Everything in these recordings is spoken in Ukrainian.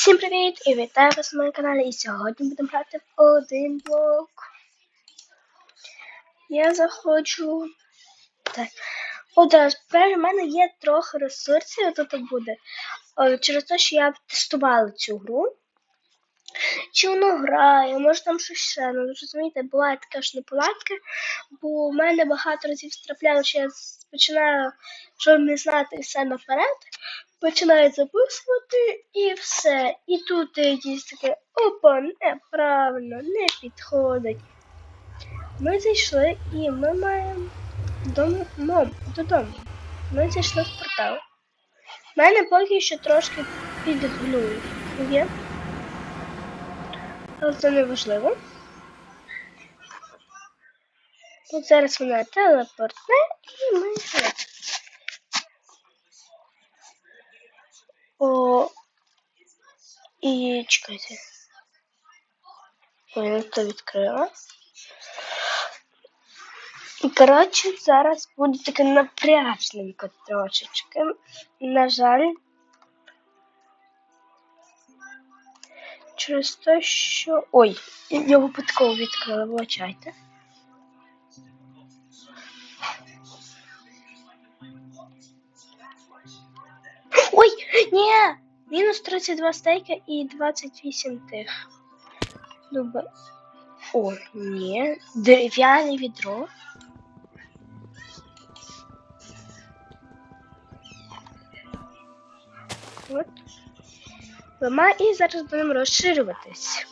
Всім привіт і вітаю вас на моєму каналі. І сьогодні будемо грати в один блок. Я заходжу. Так. Одразу, в мене є трохи ресурсів, тут буде. Через те, що я тестувала цю гру. Чи воно грає, може там щось ще. Ну, розумієте, буває така ж неполадка, бо в мене багато разів страпляло, що я починаю, щоб не знати все наперед, починаю записувати і все. І тут якісь таке, опа, неправильно, не підходить. Ми зайшли і ми маємо додому. додому. Ми зайшли в портал. Мене поки що трошки підглює. Але це не важливо. От зараз вона телепортне і ми О, і чекайте. Ой, то відкрила. І, коротше, зараз буде таке напряжненько трошечки. На жаль. Через те, що... Ой, я випадково відкрила, вибачайте. Ні! Мінус 32 стейка і 28 тих. Добре. О, ні. Дерев'яне відро. От. Мама, і зараз будемо розширюватись.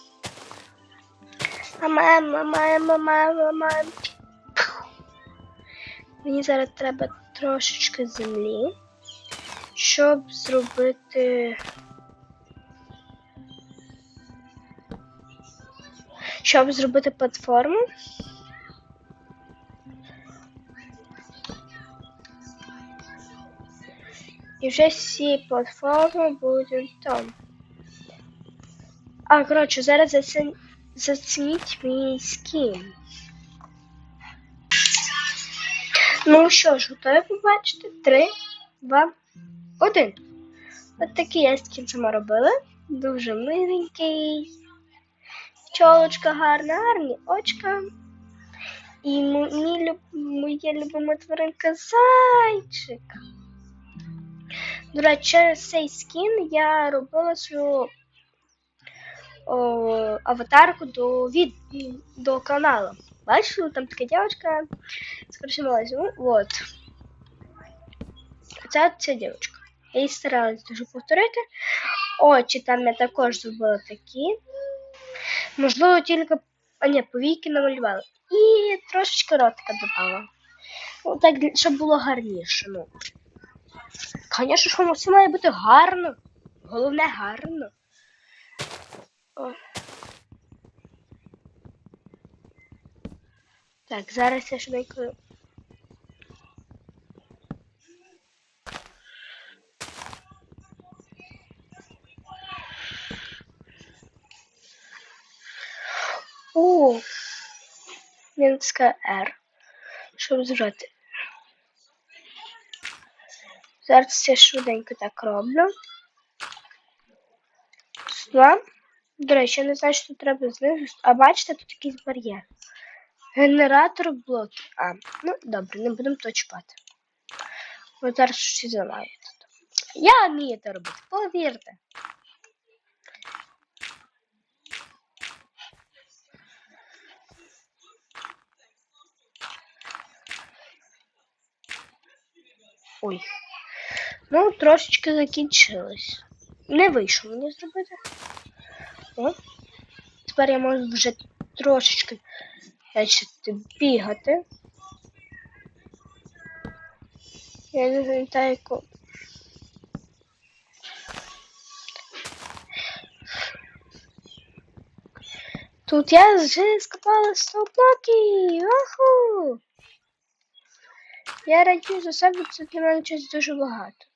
Мама, мама, мама, мама. Мені зараз треба трошечки землі щоб зробити. Щоб зробити платформу. І вже всі платформи будуть там. А, коротше, зараз зацін... зацініть мій скін. Ну що ж, готові побачити? Три, два, один. От такий я скін сама робила. Дуже миленький. Чолочка гарна, гарні очка. І мій, моя любима тваринка зайчик. До речі, через цей скін я робила свою о, аватарку до від, до каналу. Бачите, там така дівчинка з хорошим лазом. Вот. Це ця дівчинка. Її старалась дуже повторити. Очі там я також зробила такі. Можливо, тільки а ні, повійки намалювала. І трошечки ротика додала. Ну, так, щоб було гарніше. ну. Звісно, що все має бути гарно. Головне гарно. О. Так, зараз я швидко У Мінська R. Щоб зробити. Зараз я швиденько так роблю. Сюди. До речі, я не знаю, що треба знизу. А бачите, тут якийсь бар'єр. Генератор блоків. А, ну добре, не будемо то чіпати. Бо зараз щось зламає тут. Я вмію це робити, повірте. Ой. Ну, трошечки закінчилось. Не вийшло мені зробити. О. Тепер я можу вже трошечки бачите, бігати. Я не пам'ятаю яку. Тут я вже скопала 100 блоків! Аху! Я радію за себе, це для мене щось дуже багато.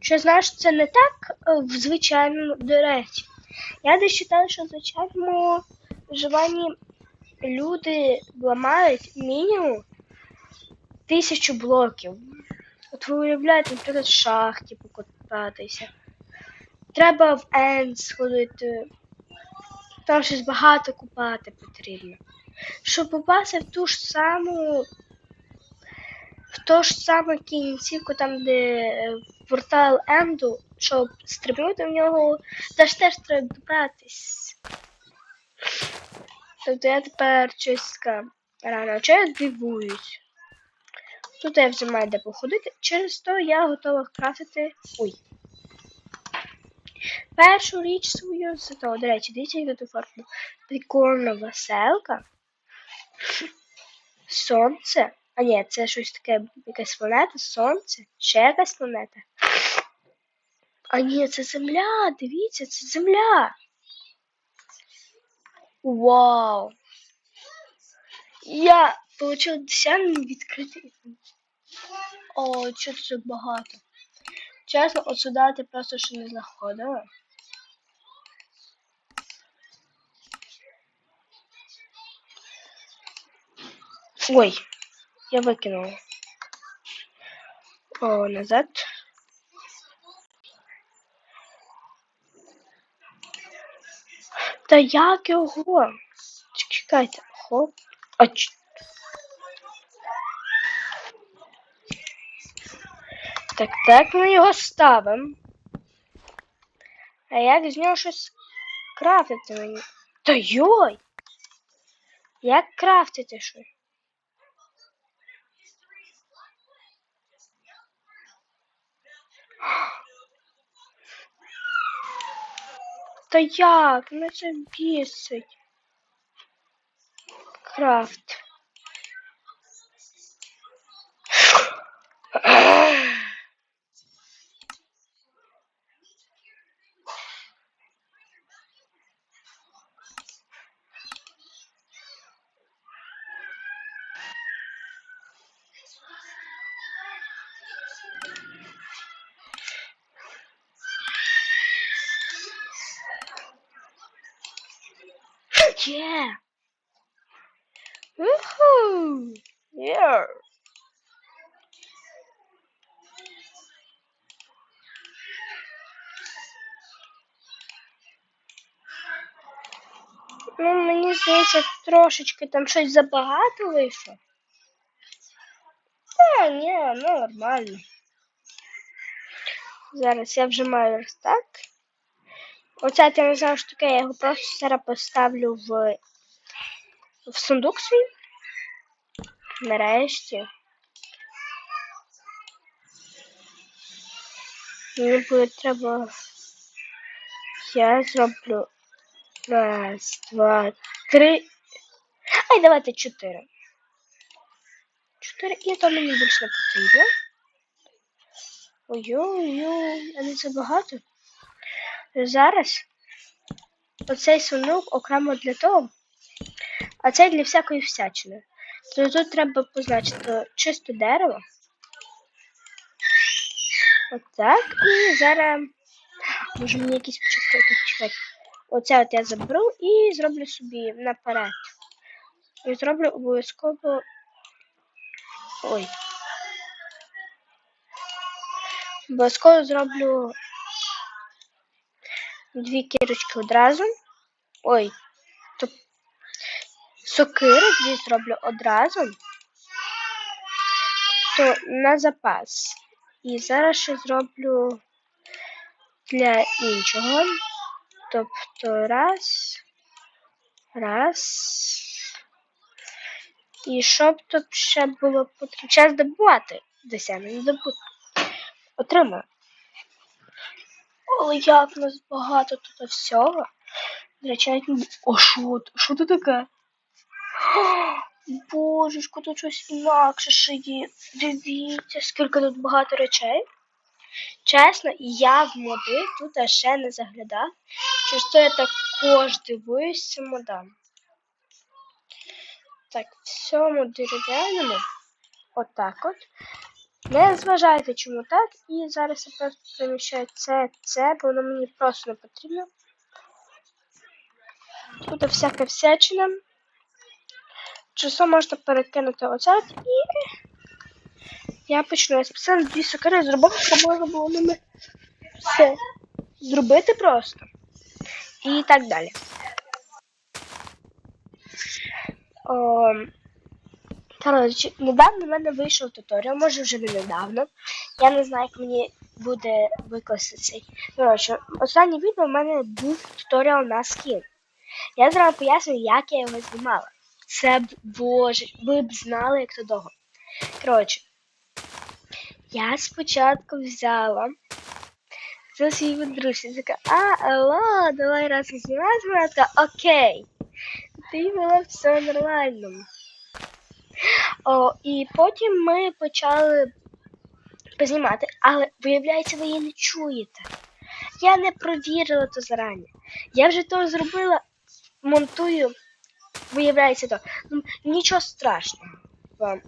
Що знаєш, це не так е, в звичайному, до речі. Я десь читала, що в звичайному вживанні люди ламають мінімум тисячу блоків. От ви уявляєте, наприклад, в шахті покопатися. треба в Енд сходити. Там щось багато купати потрібно. Щоб попасти в ту ж саму. Ту ж саму кінцівку, там, де е, портал Енду, щоб стрибнути в нього, теж теж треба добратись. Тобто я тепер щось рано, я дивуюсь. Тут я вже маю де походити, через то я готова крафтити. Ой. Першу річ свою з того, до речі, дивіться, як тут фарбу. Прикольна веселка. Сонце. А ні, це щось таке, якась планета, сонце, ще якась планета. А ні, це земля, дивіться, це земля. Вау! Я отримала досягнення відкритий. О, тут так багато. Чесно, от сюди ти просто ще не заходила. Ой, я викинула. О, назад. Та як його? Чекайте, хоп. А ч... Так, так, ми його ставимо. А як з нього щось крафтити мені? Та йой! Як крафтити щось? Та як? Мене це бісить. Крафт. Yeah. Woohoo! Yeah. Ну, мені здається, трошечки там щось забагато вийшло. Та, ні, ну нормально. Зараз я вже маю верстак. Оце я не я його просто зараз поставлю в, в сундук свій. Нарешті. Мені буде треба. Я зроблю. Раз, два, три. Ай, давайте чотири. Чотири. І то мені більше не потрібно. Ой-ой-ой, а не забагато. Зараз оцей сундук окремо для того, а цей для всякої всячини. То тут треба позначити чисте дерево. Отак. І зараз може мені якісь початки так чекати. Оце от я заберу і зроблю собі наперед. І зроблю обов'язково. Ой. Обов'язково зроблю дві кірочки одразу. Ой, то сокири дві зроблю одразу. То на запас. І зараз ще зроблю для іншого. Тобто раз. Раз. І щоб тут ще було потрібно час добувати досягнення добути. Отримаю. Але як у нас багато тут всього. До. О, що? Що це таке? Божечко, тут щось інакше ще є. Дивіться, скільки тут багато речей. Чесно, я в моди тут ще не заглядав. Через то я також дивуюся модам. Так, в цьому дерев'яному. Отак от. Не зважайте, чому так. І зараз я просто переміщаю це, це, бо воно мені просто не потрібно. Тут всяка всячина. Часом можна перекинути оце і я почну. Я спеціально дві сокири зробив, щоб можна було ними все. зробити просто. І так далі. О, коротше, недавно в мене вийшов туторіал, може вже не недавно. Я не знаю, як мені буде викласти цей. Коротше, останнє відео в мене був туторіал на скін. Я зараз поясню, як я його знімала. Це б боже, ви б знали, як то довго. Коротше, я спочатку взяла за свій подружці, така, а, алло, давай разом знімати, вона така, окей. Ти було все нормально. О, і потім ми почали познімати, але виявляється, ви її не чуєте. Я не провірила то зарані. Я вже то зробила, монтую, виявляється то. Ну, нічого страшного. Вам.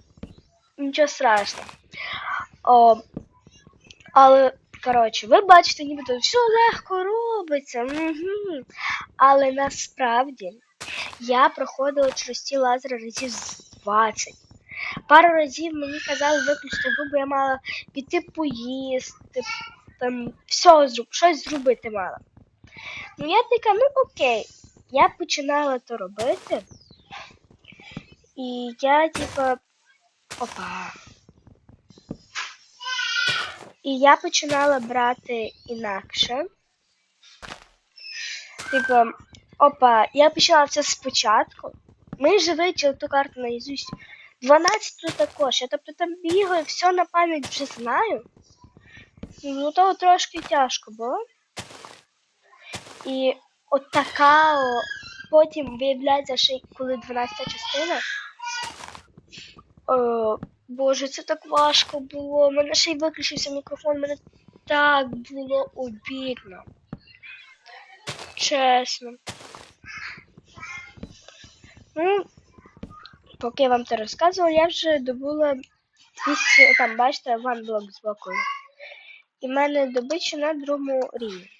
Нічого страшного. О, але, коротше, ви бачите, нібито все легко робиться. Угу. Але насправді я проходила через ті лазери разів з 20. Пару разів мені казали виключити гру, бо я мала піти поїсти, там все зроб, щось зробити мала. Ну я така, ну окей. Я починала то робити. І я типа. Опа. І я починала брати інакше. Типа, опа, я почала це спочатку. Ми вже вивчили ту карту наїзусть. 12 також. Я тобто там бігаю, все на пам'ять вже знаю. Ну то трошки тяжко було. І от така потім виявляється, й коли 12 частина. О, Боже, це так важко було. У мене ще й виключився мікрофон, мене так було обідно. Чесно. Ну, поки я вам це розказувала, я вже добула 200, там, бачите, ван блок з боку. І в мене добича на другому рівні.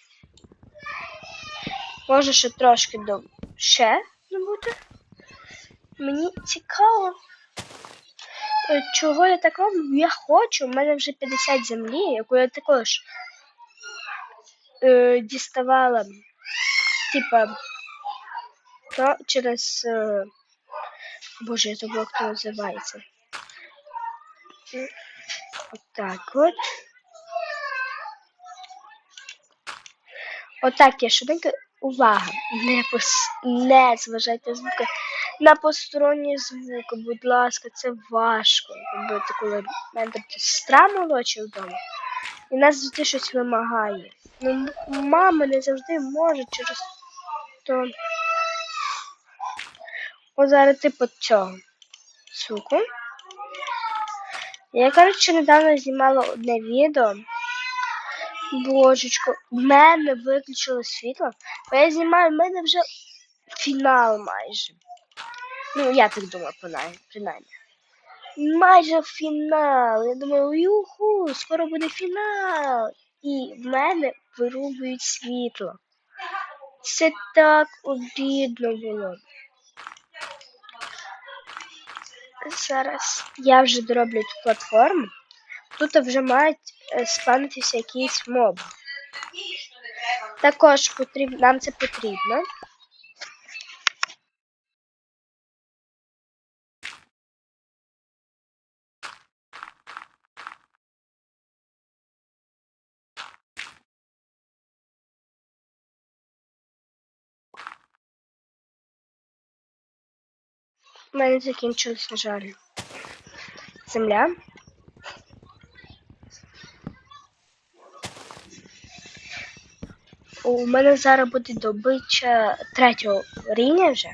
Може ще трошки до ще добути. Мені цікаво. Е, Чого я так роблю? Я хочу, у мене вже 50 землі, яку я також е, діставала, типа, через. Е, Боже, я забула, це називається. Отак от. Отак я швиденько. Увага! Не пос... не зважайте звуки на посторонні звуки, будь ласка, це важко робити, коли мене сестра молодша вдома. І нас завжди щось вимагає. Ну, мама не завжди може через то. О, зараз типу цього. Суку. Я, коротше, недавно знімала одне відео. Божечко, в мене виключило світло, бо я знімаю, в мене вже фінал майже. Ну, я так принаймні. принаймні. Майже фінал. Я думаю, юху, скоро буде фінал. І в мене вирубують світло. Це так обідно було. Зараз я вже дороблю цю платформу. Тут вже мають спанитися якісь моби. Також потрібно, нам це потрібно. У мене закінчилась, на жаль, земля. У мене зараз буде добича третього рівня вже.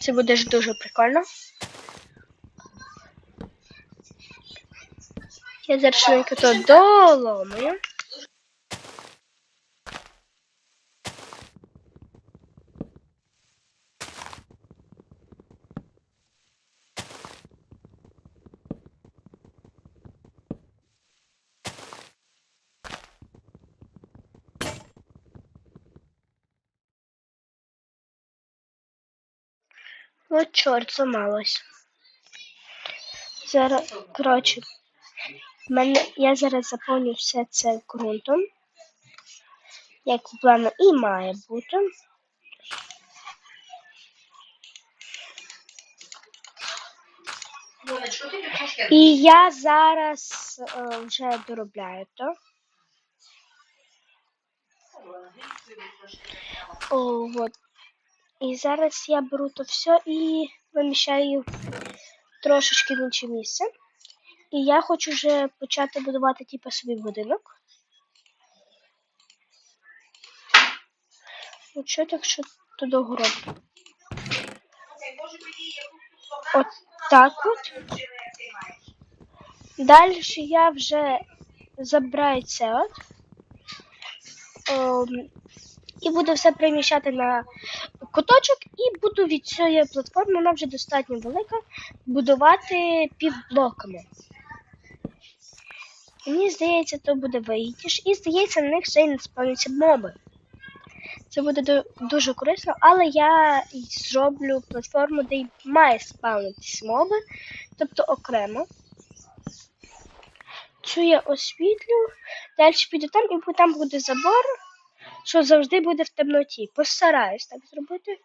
Це буде ж дуже прикольно. Я зараз швиденько то доломаю. От чорт замалось. Зараз, коротше, мене, я зараз заповню все це ґрунтом. як по плану і має бути. І я зараз е, вже доробляю то. О, вот. І зараз я беру то все і виміщаю трошечки в інше місце. І я хочу вже почати будувати типу, собі будинок. От що так, що то довго роблю? От так от. Далі я вже забираю це от. Ем, і буду все приміщати на куточок, і буду від цієї платформи, вона вже достатньо велика, будувати півблоками. Мені здається, то буде вигідніше. І здається, на них ще й не спавняться моби. Це буде дуже корисно, але я зроблю платформу, де й має спавнитись моби, тобто окремо. Цю я освітлю, далі піду там і там буде забор, що завжди буде в темноті. Постараюсь так зробити.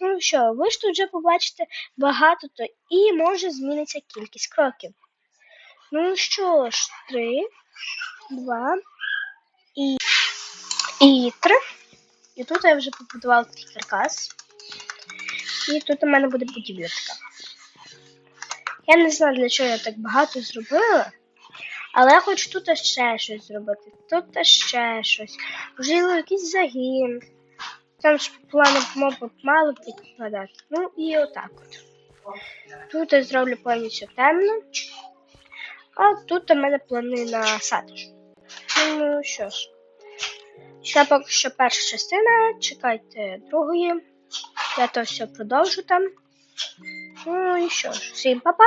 Ну що, ви ж тут вже побачите багато то і може зміниться кількість кроків. Ну що ж, три, два і, і три. І тут я вже побудував такий каркас. І тут у мене буде будівля така. Я не знаю, для чого я так багато зробила. Але я хочу тут ще щось зробити. Тут ще щось. Можливо, якийсь загін. Там ж плани моби мало підкладати. Ну і отак от. Тут я зроблю повністю темно. А тут у мене плани на сад. Ну що ж. Це поки що перша частина. Чекайте другої. Я то все продовжу там. Ну і що ж, всім па-па!